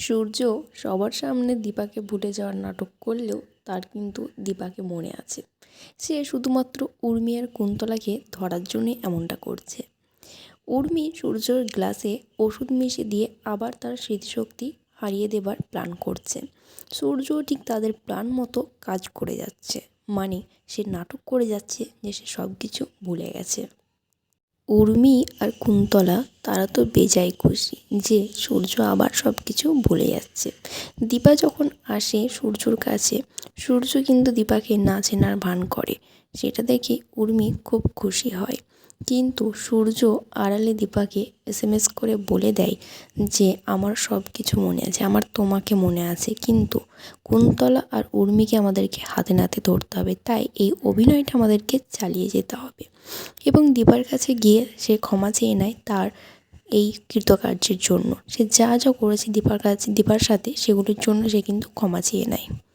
সূর্য সবার সামনে দীপাকে ভুলে যাওয়ার নাটক করলেও তার কিন্তু দীপাকে মনে আছে। সে শুধুমাত্র উর্মি আর কুন্তলাকে ধরার জন্যই এমনটা করছে। উর্মি সূর্যর গ্লাসে ওষুধ মিশে দিয়ে আবার তার স্মৃতিশক্তি হারিয়ে দেবার প্ল্যান করছে। সূর্য ঠিক তাদের প্ল্যান মতো কাজ করে যাচ্ছে। মানে সে নাটক করে যাচ্ছে যে সে সব কিছু ভুলে গেছে। উর্মি আর কুন্তলা তারা তো বেজায় খুশি যে সূর্য আবার সব কিছু ভুলে যাচ্ছে। দীপা যখন আসে সূর্যর কাছে, সূর্য কিন্তু দীপাকে না চেনার ভান করে। সেটা দেখে উর্মি খুব খুশি হয়। কিন্তু সূর্য আড়ালে দীপাকে এসএমএস করে বলে দেয় যে, আমার সব কিছু মনে আছে, আমার তোমাকে মনে আছে। কিন্তু কুন্তলা আর উর্মিকে আমাদেরকে হাতে নাতে ধরতে হবে। তাই এই অভিনয়টা আমাদেরকে চালিয়ে যেতে হবে। এবং দীপার কাছে গিয়ে সে ক্ষমা চেয়ে নেয় তার এই কৃতকার্যের জন্য। সে যা যা করেছে দীপার কাছে, দীপার সাথে, সেগুলোর জন্য সে কিন্তু ক্ষমা চেয়ে নেয়।